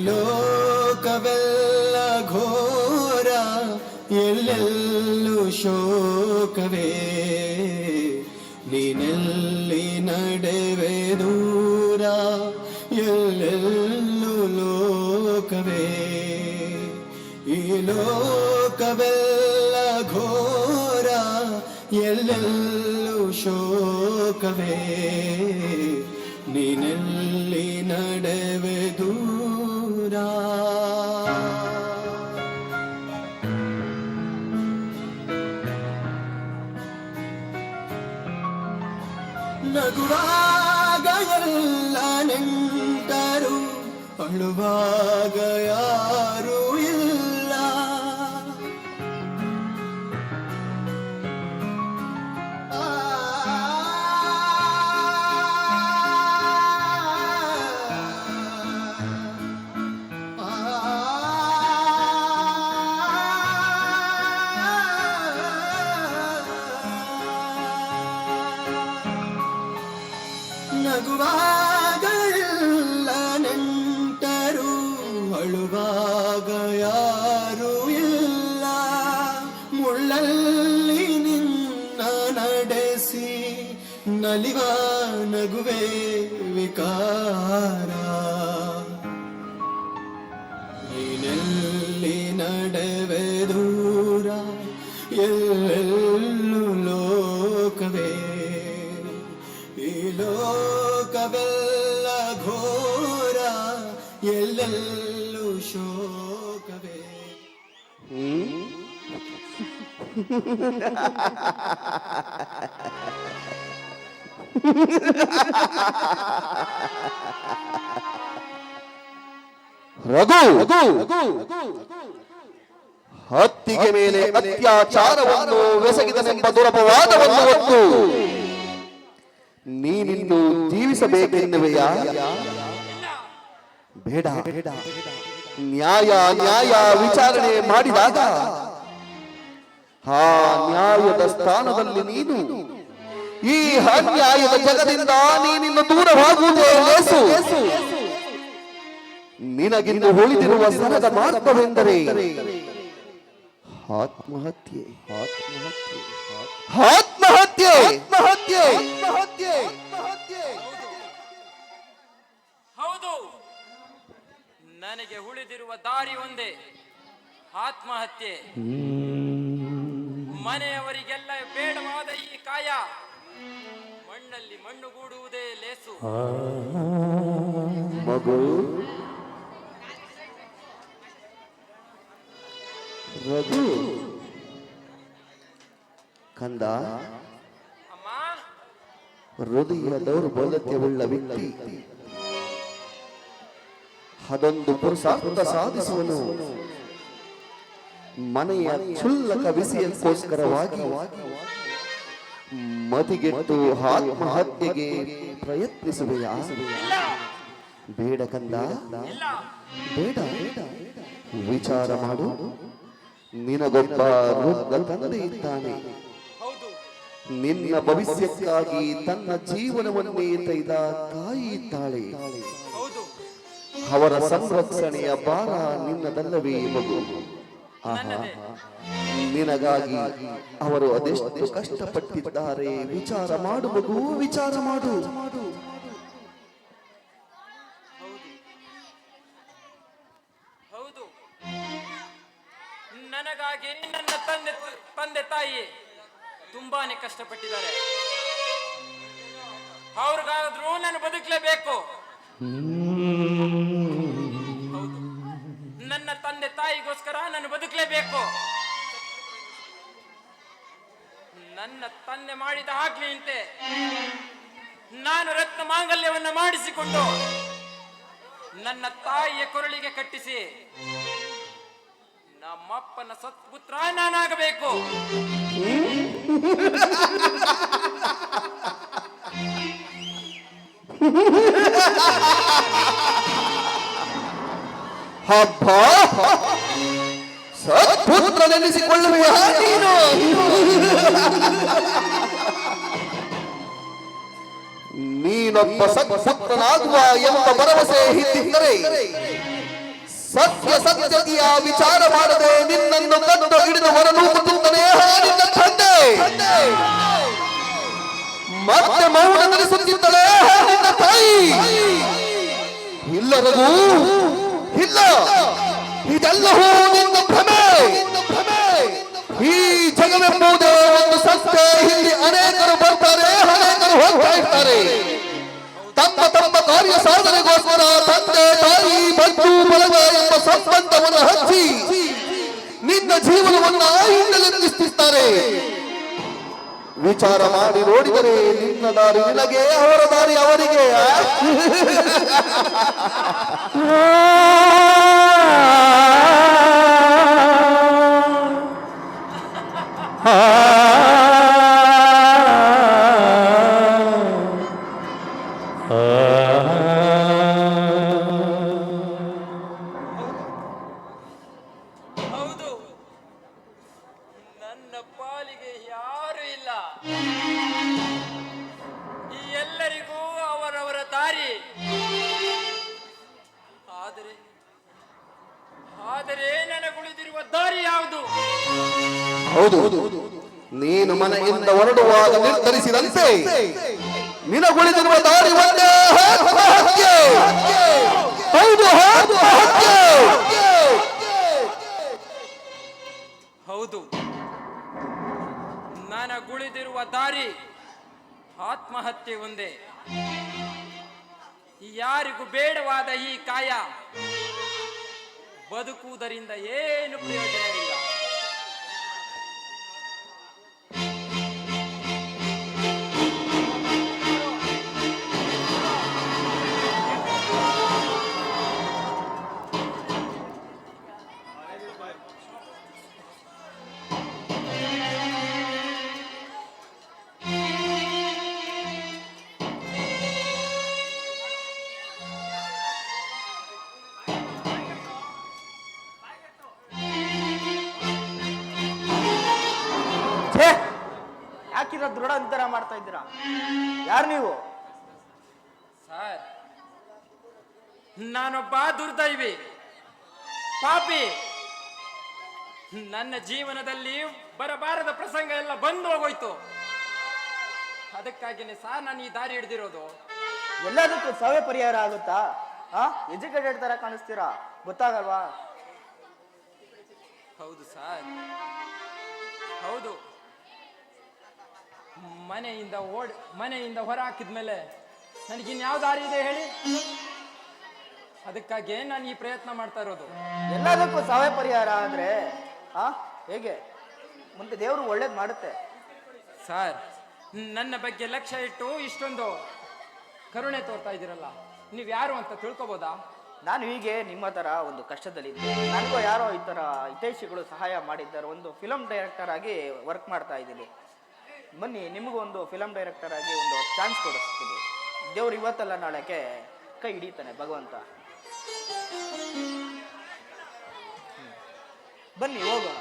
ಲೋಕವೆಲ್ಲ ಘೋರ, ಎಲ್ಲೆಲ್ಲೂ ಶೋಕವೇ? ನೀನೆಲ್ಲಿ ನಡೆವೆ ದೂರ, ಎಲ್ಲೆಲ್ಲೂ ಲೋಕವೇ? ಈ ಲೋಕವೆಲ್ಲ ಘೋರ, ಎಲ್ಲೆಲ್ಲೂ ಶೋಕವೇ? ನೀನೆಲ್ಲಿ ನಡೆವೆ ನಗುವಾಗ ಎಲ್ಲ ನೆಂಟರು ಅಳುವಾಗ ಯಾರೂ ನಗುವಾಗ ಎಲ್ಲ ನೆಂಟರು ಅಳುವಾಗ ಯಾರೂ ಇಲ್ಲ ಮುಳ್ಳಲ್ಲಿ ನಿನ್ನ ನಡೆಸಿ ನಲಿವ ನಗುವೆ ವಿಕಾರ ನೀನೆಲ್ಲಿ ನಡೆವೆ ದೂರ ಎಲ್ಲೆಲ್ಲೂ ಲೋಕವೇ ಈ ಲೋಕವೆಲ್ಲ ಘೋರ ಎಲ್ಲೆಲ್ಲೂ ಶೋಕವೇ? ರಘು! ಹತ್ತಿಗೆ ಮೇಲೆ ಅತ್ಯಾಚಾರವನ್ನು ಬೆಸಗಿದನೆಂಬ ದುರಪವಾದವನ್ನು ಹೊತ್ತು ನೀನಿನ್ನು ಜೀವಿಸಬೇಕೆನ್ನುವೆಯಾ ಬೇಡ. ನ್ಯಾಯ ನ್ಯಾಯ ವಿಚಾರಣೆ ಮಾಡಿದಾಗ, ಆ ನ್ಯಾಯದ ಸ್ಥಾನದಲ್ಲಿ ನೀನು, ಈ ಅನ್ಯಾಯದ ಜಗದಿಂದ ನೀನಿನ್ನು ದೂರವಾಗುವುದೇ ಲೇಸು ನಿನಗಿಂದು ಉಳಿದಿರುವ ಸರದ ಮಾರ್ಗವೆಂದರೆ ಆತ್ಮಹತ್ಯೆ ಆತ್ಮಹತ್ಯೆ. ಆತ್ಮಹತ್ಯೆ. ಆತ್ಮಹತ್ಯೆ. ಆತ್ಮಹತ್ಯೆ. ನನಗೆ ಉಳಿದಿರುವ ದಾರಿ ಒಂದೇ ಆತ್ಮಹತ್ಯೆ. ಮನೆಯವರಿಗೆಲ್ಲ ಬೇಡವಾದ ಈ ಕಾಯ ಮಣ್ಣಲ್ಲಿ ಮಣ್ಣುಗೂಡುವುದೇ ಲೇಸು. ಮಗು. ರಘು. ಕಂದ. ಹೃದಯ ದೌರ್ಬಲ್ಯವುಳ್ಳ ವ್ಯಕ್ತಿ. ಅದೊಂದು ಪುರುಷಾರ್ಥ ಸಾಧಿಸುವನು. ಮನೆಯ ಕ್ಷುಲ್ಲಕ ವಿಷಯಕ್ಕೋಸ್ಕರವಾಗಿ ಮತಿಗೆಟ್ಟು ಆತ್ಮಹತ್ಯೆಗೆ ಪ್ರಯತ್ನಿಸುವೆಯಾ? ಬೇಡ ಕಂದ. ಬೇಡ. ವಿಚಾರ ಮಾಡು. ನಿನಗೊಬ್ಬ ತಂದೆ ಇದ್ದಾನೆ. ನಿನ್ನ ಭವಿಷ್ಯಕ್ಕಾಗಿ ತನ್ನ ಜೀವನವನ್ನೇ ತೈದ ತಾಯಿ ಇದ್ದಾಳೆ. ಅವರ ಸಂರಕ್ಷಣೆಯ ಭಾರ ನಿನ್ನದಲ್ಲವೇ ಮಗು. ಆಹಾ. ನಿನಗಾಗಿ ಅವರು ಅದೆಷ್ಟು ಕಷ್ಟಪಟ್ಟಿದ್ದಾರೆ. ವಿಚಾರ ಮಾಡು ಮಗು ವಿಚಾರ ಮಾಡು. ಹೌದು. ನನಗಾಗಿ ನನ್ನ ತಂದೆ ತಂದೆ ತಾಯಿ ತುಂಬಾನೇ ಕಷ್ಟಪಟ್ಟಿದ್ದಾರೆ. ಅವ್ರಿಗಾದ್ರೂ ನಾನು ಬದುಕಲೇಬೇಕು. ತಂದೆ ತಾಯಿಗೋಸ್ಕರ ನಾನು ಬದುಕಲೇಬೇಕು. ನನ್ನ ತಂದೆ ಮಾಡಿದ ಆಜ್ಞೆಯಂತೆ ನಾನು ರತ್ನ ಮಾಂಗಲ್ಯವನ್ನು ಮಾಡಿಸಿಕೊಂಡು ನನ್ನ ತಾಯಿಯ ಕೊರಳಿಗೆ ಕಟ್ಟಿಸಿ ನಮ್ಮಪ್ಪನ ಸತ್ಪುತ್ರ ನಾನಾಗಬೇಕು. ಹಬ್ಬ. ಸತ್ಪುತ್ರ ನೆನೆಸಿಕೊಳ್ಳುವೆಯಾ ನೀನು? ನೀನೊಬ್ಬ ಸತ್ಪುತ್ರನಾಗುವ ಎಂಬ ಭರವಸೆ ಹಿಂದಿದ್ದರೆ ಸತ್ಯ ಸತ್ಯತೆಯ ವಿಚಾರ ಮಾಡದೆ ನಿನ್ನನ್ನು ಕದ್ದು ಹಿಡಿದು ಹೊರನೂಗುತ್ತಿದ್ದನೇ ನಿನ್ನ ತಂದೆ? ಮತ್ತೆ ಮೌನ ಧರಿಸುತ್ತಿದ್ದಳೆ ನಿನ್ನ ತಾಯಿ? ಇಲ್ಲ ರಘು ಇಲ್ಲ. ಇದೆಲ್ಲವೂ ನಿನ್ನ ಭ್ರಮೆ. ಈ ಜಗವೆಂಬುದೇ ಒಂದು ಸತ್ಯ. ಇಲ್ಲಿ ಅನೇಕರು ಬರ್ತಾರೆ, ಅನೇಕರು ಹೋಗ್ತಾ ಇರ್ತಾರೆ. ತಮ್ಮ ತಮ್ಮ ಕಾರ್ಯ ಸಾಧನೆಗೋಸ್ಕರ ತಂದೆ, ತಾಯಿ, ಬಂಧು, ಬಳಗ ಎಂಬ ಸಂಬಂಧವನ್ನು ಹಚ್ಚಿ ನಿನ್ನ ಜೀವನವನ್ನ ಹಿನ್ನೆಲೆಂದಿಸ್ತಿದ್ದಾರೆ ವಿಚಾರ ಮಾಡಿ ನೋಡಿದರೆ ನಿನ್ನ ದಾರಿ ನಿನಗೆ, ಅವರ ದಾರಿ ಅವರಿಗೆ. ಹೌದು ನೀನು ಮನೆಯಿಂದ ಹೊರಡುವಾಗ ನಿರ್ಧರಿಸಿದಂತೆ ನಿನಗುಳಿದಿರುವ ದಾರಿ ಒಂದೇ. ಹೌದು. ಹೌದು ನನಗುಳಿದಿರುವ ದಾರಿ ಆತ್ಮಹತ್ಯೆ ಒಂದೇ ಯಾರಿಗೂ ಬೇಡವಾದ ಈ ಕಾಯ ಬದುಕುವುದರಿಂದ ಏನು ಪ್ರಯೋಜನವಿಲ್ಲ ದೃಢ ಅಂತರ ಮಾಡ್ತಾ ಇದ್ದೀರಾ? ಯಾರು ನೀವು? ಸರ್ ನಾನೊಬ್ಬ ದುರ್ದೈವಿ. ಪಾಪಿ. ನನ್ನ ಜೀವನದಲ್ಲಿ ಬರಬಾರದ ಪ್ರಸಂಗ ಎಲ್ಲ ಬಂದು ಹೋಗೋಯ್ತು. ಅದಕ್ಕಾಗಿನೇ ಸರ್ ನಾನು ಈ ದಾರಿ ಹಿಡ್ದಿರೋದು. ಎಲ್ಲದಕ್ಕೂ ಸವೆ ಪರಿಹಾರ ಆಗುತ್ತಾ? ಹಾ ಎಜುಕೇಟೆಡ್ ತರ ಕಾಣಿಸ್ತೀರಾ? ಗೊತ್ತಾಗಲ್ವಾ? ಹೌದು ಸರ್. ಹೌದು. ಮನೆಯಿಂದ ಓಡ್ ಮನೆಯಿಂದ ಹೊರ ಹಾಕಿದ್ಮೇಲೆ ನನಗಿನ್ಯಾವ ದಾರಿ ಇದೆ ಹೇಳಿ? ಅದಕ್ಕಾಗಿ ನಾನು ಈ ಪ್ರಯತ್ನ ಮಾಡ್ತಾ ಇರೋದು. ಎಲ್ಲದಕ್ಕೂ ಸಾವೇ ಪರಿಹಾರ ಆದ್ರೆ ಆ ಹೇಗೆ? ಮುಂದೆ ದೇವರು ಒಳ್ಳೇದು ಮಾಡುತ್ತೆ. ಸರ್ ನನ್ನ ಬಗ್ಗೆ ಲಕ್ಷ್ಯ ಇಟ್ಟು ಇಷ್ಟೊಂದು ಕರುಣೆ ತೋರ್ತಾ ಇದ್ದೀರಲ್ಲ ನೀವು ಯಾರು ಅಂತ ತಿಳ್ಕೊಬೋದಾ? ನಾನು ಹೀಗೆ ನಿಮ್ಮ ಥರ ಒಂದು ಕಷ್ಟದಲ್ಲಿ ನನಗೂ ಯಾರೋ ಈ ಥರ ಹಿತೈಷಿಗಳು ಸಹಾಯ ಮಾಡಿದ್ದಾರೆ. ಒಂದು ಫಿಲಂ ಡೈರೆಕ್ಟರ್ ಆಗಿ ವರ್ಕ್ ಮಾಡ್ತಾ ಇದ್ದೀನಿ. ಬನ್ನಿ ನಿಮಗೂ ಒಂದು ಫಿಲಂ ಡೈರೆಕ್ಟರ್ ಆಗಿ ಒಂದು ಚಾನ್ಸ್ ಕೊಡಿಸ್ತೀನಿ. ದೇವ್ರು ಇವತ್ತಲ್ಲ ನಾಳೆಗೆ ಕೈ ಹಿಡಿತಾನೆ ಭಗವಂತ. ಬನ್ನಿ, ಹೋಗೋಣ.